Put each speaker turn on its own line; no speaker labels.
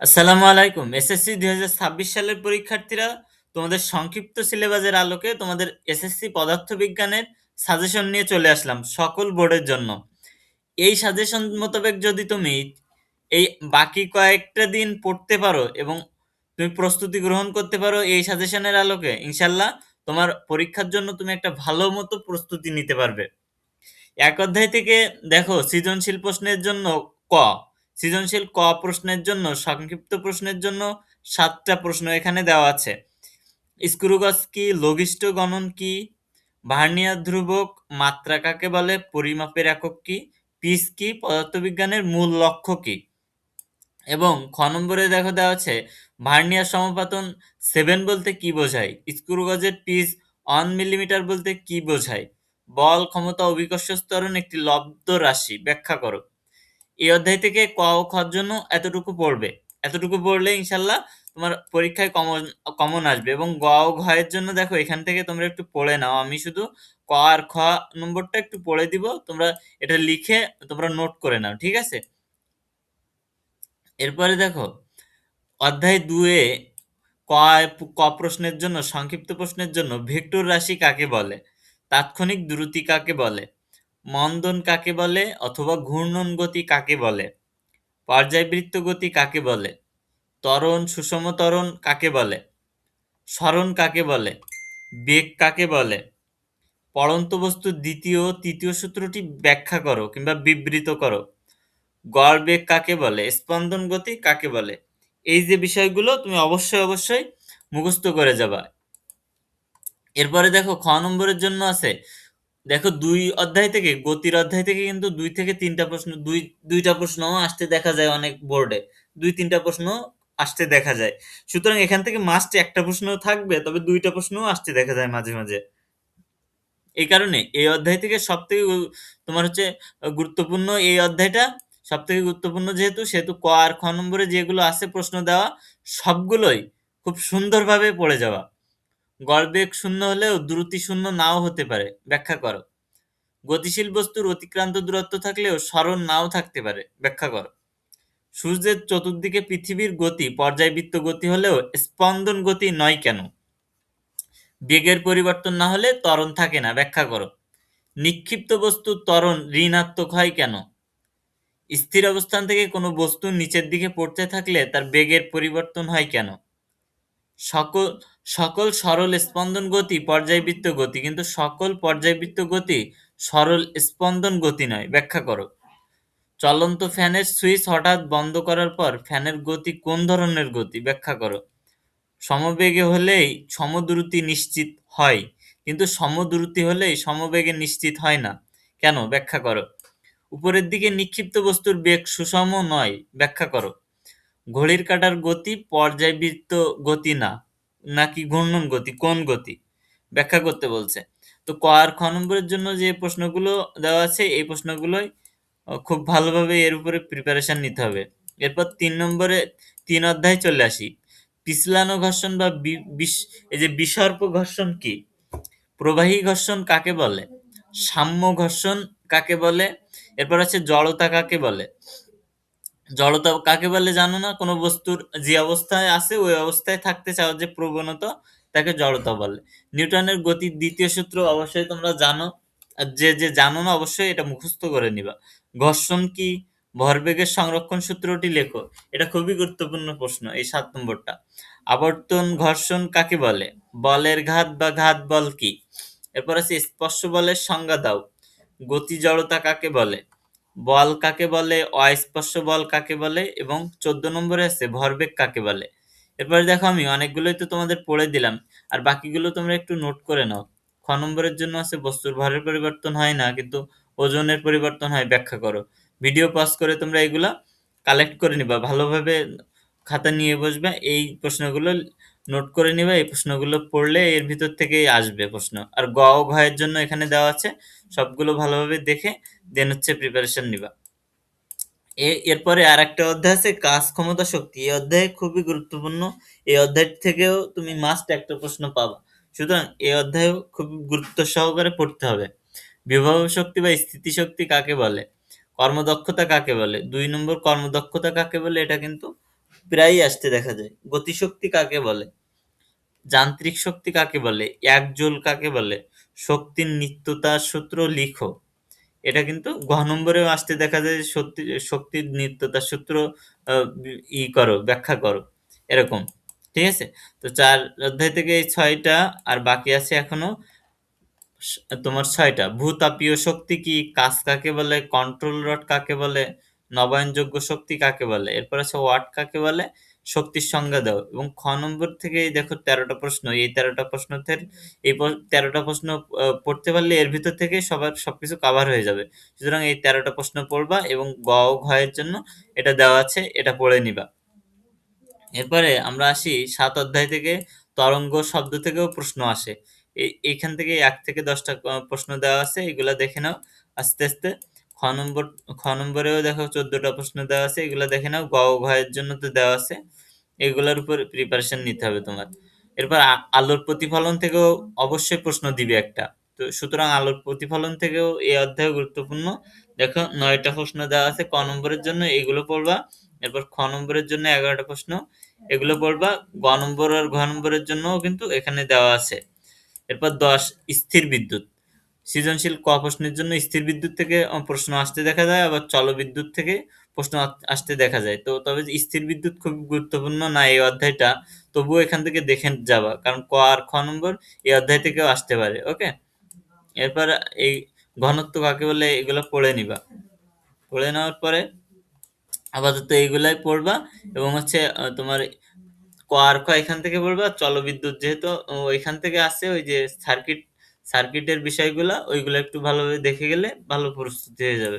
আসসালামু আলাইকুম। এসএসসি ২০২৬ সালের পরীক্ষার্থীরা, তোমাদের সংক্ষিপ্ত সিলেবাসের আলোকে তোমাদের এসএসসি পদার্থবিজ্ঞানের সাজেশন নিয়ে চলে আসলাম সকল বোর্ডের জন্য। এই সাজেশন মোতাবেক যদি তুমি এই বাকি কয়েকটা দিন পড়তে পারো এবং তুমি প্রস্তুতি গ্রহণ করতে পারো এই সাজেশনের আলোকে ইনশাল্লাহ তোমার পরীক্ষার জন্য তুমি একটা ভালো মতো প্রস্তুতি নিতে পারবে। এক অধ্যায় থেকে দেখো সৃজনশীল প্রশ্নের জন্য ক সৃজনশীল ক প্রশ্নের জন্য, সংক্ষিপ্ত প্রশ্নের জন্য সাতটা প্রশ্ন এখানে দেওয়া আছে। স্ক্রুগজ কি, লঘিষ্ঠ গণন কি, ভার্নিয়ার ধ্রুবক, মাত্রা কাকে বলে, পরিমাপের একক কি, পিস কি, পদার্থবিজ্ঞানের মূল লক্ষ্য কি? এবং খ নম্বরে দেখো দেওয়া আছে, ভার্নিয়ার সমাপাতন সেভেন বলতে কি বোঝায়? স্ক্রুগজের পিস ওয়ান মিলিমিটার বলতে কি বোঝায়? বল ক্ষমতা অভিকর্ষ স্তরণ একটি লব্ধ রাশি, ব্যাখ্যা করো। এই অধ্যায় থেকে ক খর জন্য এতটুকু পড়বে। এতটুকু পড়লে ইনশাল্লাহ তোমার পরীক্ষায় কমন কমন আসবে এবং গ ও ঘ এর জন্য দেখো এখান থেকে তোমরা একটু পড়ে নাও। আমি শুধু ক আর খ নম্বরটা একটু পড়ে দিব। তোমরা এটা লিখে তোমরা নোট করে নাও, ঠিক আছে? এরপরে দেখো, অধ্যায় দুয়ে ক ক প্রশ্নের জন্য, সংক্ষিপ্ত প্রশ্নের জন্য ভেক্টর রাশি কাকে বলে? তাৎক্ষণিক দ্রুতি কাকে বলে? মন্দন কাকে বলে অথবা ঘূর্ণন গতি কাকে বলে? পর্যায়বৃত্ত গতি কাকে বলে? ত্বরণ, সুষম ত্বরণ কাকে বলে? স্মরণ কাকে বলে? বেগ কাকে বলে? পড়ন্ত বস্তুর দ্বিতীয় তৃতীয় সূত্রটি ব্যাখ্যা করো কিংবা বিবৃত করো। গড় বেগ কাকে বলে? স্পন্দন গতি কাকে বলে? এই যে বিষয়গুলো তুমি অবশ্যই অবশ্যই মুখস্থ করে যাবা। এরপরে দেখো খ নম্বরের জন্য আছে দেখো দুই অধ্যায় থেকে, গতির অধ্যায় থেকে কিন্তু দুই থেকে তিনটা প্রশ্ন, দুই, দুইটা প্রশ্ন আসতে দেখা যায় অনেক বোর্ডে দুই, তিনটা প্রশ্ন আসতে দেখা যায়। সুতরাং এখান থেকে মাস্ট একটা প্রশ্ন থাকবে, তবে দুইটা প্রশ্নও আসতে দেখা যায় মাঝে মাঝে। এই কারণে এই অধ্যায় থেকে সব থেকে তোমার হচ্ছে গুরুত্বপূর্ণ এই অধ্যায়টা সব থেকে গুরুত্বপূর্ণ যেহেতু, সেহেতু ক আর খ নম্বরে যেগুলো আছে প্রশ্ন দেওয়া, সবগুলোই খুব সুন্দরভাবে পড়ে যাওয়া। গড়বেগ শূন্য হলেও দ্রুতি শূন্য নাও হতে পারে। ব্যাখ্যা করো। গতিশীল বস্তুর অতিক্রান্ত দূরত্ব থাকলেও স্মরণ নাও থাকতে পারে। ব্যাখ্যা করো। সূর্যের চতুর্দিকে পৃথিবীর গতি, পর্যায়বৃত্ত গতি হলেও স্পন্দন গতি নয় কেন? বেগের পরিবর্তন না হলে ত্বরণ থাকে না। ব্যাখ্যা করো। নিক্ষিপ্ত বস্তুর ত্বরণ ঋণাত্মক হয় কেন? স্থির অবস্থান থেকে কোনো বস্তু নিচের দিকে পড়তে থাকলে তার বেগের পরিবর্তন হয় কেন? সকল সকল সরল স্পন্দন গতি পর্যায়বৃত্ত গতি, কিন্তু সকল পর্যায়বৃত্ত গতি সরল স্পন্দন গতি নয়। ব্যাখ্যা করো। চলন্ত ফ্যানের সুইচ হঠাৎ বন্ধ করার পর ফ্যানের গতি কোন ধরনের গতি? ব্যাখ্যা করো। সমবেগে হলেই সমদ্রুতি নিশ্চিত হয়, কিন্তু সমদ্রুতি হলেই সমবেগে নিশ্চিত হয় না। কেন? ব্যাখ্যা করো। উপরের দিকে নিক্ষিপ্ত বস্তুর বেগ সুষম নয়। ব্যাখ্যা করো। ঘড়ির কাঁটার গতি পর্যায়বৃত্ত গতি না। নাকি ঘূর্ণন গতি, কোন গতি? ব্যাখ্যা করতে বলছে। তো ক আর খ নম্বরের জন্য যে প্রশ্নগুলো দেওয়া আছে, এই প্রশ্নগুলোই খুব ভালোভাবে এর উপরে প্রিপারেশন নিতে হবে। এরপর তিন নম্বরে, তিন অধ্যায় চলে আসি। পিছলানো ঘর্ষণ বা এই যে বিসর্প ঘর্ষণ কি? প্রবাহী ঘর্ষণ কাকে বলে? সাম্য ঘর্ষণ কাকে বলে? এরপর আছে জড়তা কাকে বলে? জড়তা কাকে বলে জানো না? কোনো বস্তুর যে অবস্থায় আছে, ওই অবস্থায় থাকতে চাওয়ার যে প্রবণতা, তাকে জড়তা বলে। নিউটনের গতির দ্বিতীয় সূত্র অবশ্যই তোমরা জানো। যে যে জানো না, অবশ্যই এটা মুখস্থ করে নিবা। ঘর্ষণ কি? ভরবেগের সংরক্ষণ সূত্রটি লেখো। এটা খুবই গুরুত্বপূর্ণ প্রশ্ন এই সাত নম্বরটা। আবর্তন ঘর্ষণ কাকে বলে? বলের ঘাত বা ঘাত বল কি? এরপর আছে স্পর্শ বলের সংজ্ঞা দাও। গতি জড়তা কাকে বলে? বল কাকে বলে, অস্পর্শ বল কাকে বলে এবং চোদ্দ নম্বরে আছে ভরবেগ কাকে বলে। এরপরে দেখো আমি অনেকগুলোই তো তোমাদের পড়ে দিলাম, আর বাকিগুলো তোমরা একটু নোট করে নাও। খ নম্বরের জন্য আছে বস্তুর ভরের পরিবর্তন হয় না, কিন্তু ওজনের পরিবর্তন হয়, ব্যাখ্যা করো। ভিডিও পজ করে তোমরা এগুলো কালেক্ট করে নিবা, ভালোভাবে খাতা নিয়ে বসবে, এই প্রশ্নগুলো নোট করে নিবা, এই প্রশ্নগুলো পড়লে এর ভিতর থেকেই আসবে প্রশ্ন। আর গ ও ঘ এর জন্য এখানে দেওয়া আছে, সবগুলো ভালোভাবে দেখে দেন হচ্ছে প্রিপারেশন নিবা। এরপরে আর একটা অধ্যায় আছে, কাজ ক্ষমতা শক্তি। এই অধ্যায় খুবই গুরুত্বপূর্ণ। এই অধ্যায় থেকেও তুমি মাস্ট একটা প্রশ্ন পাবা। সুতরাং এই অধ্যায় খুব গুরুত্ব সহকারে পড়তে হবে। বিভব শক্তি বা স্থিতিশক্তি কাকে বলে? কর্মদক্ষতা কাকে বলে? দুই নম্বর কর্মদক্ষতা কাকে বলে? এটা কিন্তু প্রায়ই আসতে দেখা যায়। গতিশক্তি কাকে বলে? যান্ত্রিক শক্তি কাকে বলে? একজুল কাকে বলে? শক্তির নিত্যতার সূত্র লিখো। এটা কিন্তু ঘ নম্বরেও আসতে দেখা যায় সত্যি শক্তির নিত্যতার সূত্র ই করো, ব্যাখ্যা করো। এরকম। ঠিক আছে? তো চার অধ্যায় থেকে এই ছয়টা আর বাকি আছে এখনও তোমার ছয়টা ভূতাপীয় শক্তি কি? কাজ কাকে বলে? কন্ট্রোল রড কাকে বলে? নবায়নযোগ্য শক্তি কাকে বলে? এরপর আছে ওয়াট কাকে বলে? শক্তির সংজ্ঞা দাও এবং খ নম্বর থেকে দেখো তেরোটা প্রশ্ন। এই ১৩ টা প্রশ্ন থের এই তেরোটা প্রশ্ন পড়তে পারলে এর ভিতর থেকেই সবার সবকিছু কভার হয়ে যাবে। সুতরাং এই তেরোটা প্রশ্ন পড়বা এবং গ ও ঘ এর জন্য এটা দেওয়া আছে, এটা পড়ে নিবা। এরপরে আমরা আসি সাত অধ্যায় থেকে তরঙ্গ শব্দ থেকেও প্রশ্ন আসে। এই এইখান থেকে এক থেকে দশটা প্রশ্ন দেওয়া আছে। এগুলা দেখে নাও আস্তে, আস্তে। খ নম্বর, খ নম্বরেও দেখো ১৪ টা প্রশ্ন দেওয়া আছে। এগুলা দেখে নাও। গ ও ঘ এর জন্য তো দেওয়া আছে। এগুলার উপর প্রিপারেশন নিতে হবে তোমার। এরপর আলোর প্রতিফলন থেকেও অবশ্যই প্রশ্ন দিবে একটা। তো সুতরাং আলোর প্রতিফলন থেকেও এই অধ্যায় গুরুত্বপূর্ণ। দেখো ৯ টা প্রশ্ন দেওয়া আছে, ক নম্বরের জন্য এগুলো পড়বা। এরপর খ নম্বরের জন্য ১১ টা প্রশ্ন। এগুলো পড়বা। গ নম্বর আর ঘ নম্বরের জন্যও কিন্তু এখানে দেওয়া আছে। এরপর ১০ স্থির বিদ্যুৎ। সৃজনশীল ক প্রশ্নের জন্য স্থির বিদ্যুৎ থেকে প্রশ্ন আসতে দেখা যায়, আবার চল বিদ্যুৎ থেকে প্রশ্ন আসতে দেখা যায়। তো তবে স্থির বিদ্যুৎ খুব গুরুত্বপূর্ণ না এই অধ্যায়টা। তবুও এখান থেকে দেখে যাবা। কারণ ক আর খ নম্বর এই অধ্যায় থেকেও আসতে পারে। ওকে? এরপর এই ঘনত্ব কাকে বলে? এগুলো পড়ে নিবা। পড়ে নেওয়ার পরে আপাতত এইগুলাই পড়বা এবং হচ্ছে তোমার ক আর খ এখান থেকে পড়বা। জলবিদ্যুৎ যেহেতু ওইখান থেকে আসে ওই যে সার্কিট, সার্কিটের বিষয়গুলো ওইগুলো একটু ভালোভাবে দেখে গেলে ভালো প্রস্তুতি হয়ে যাবে।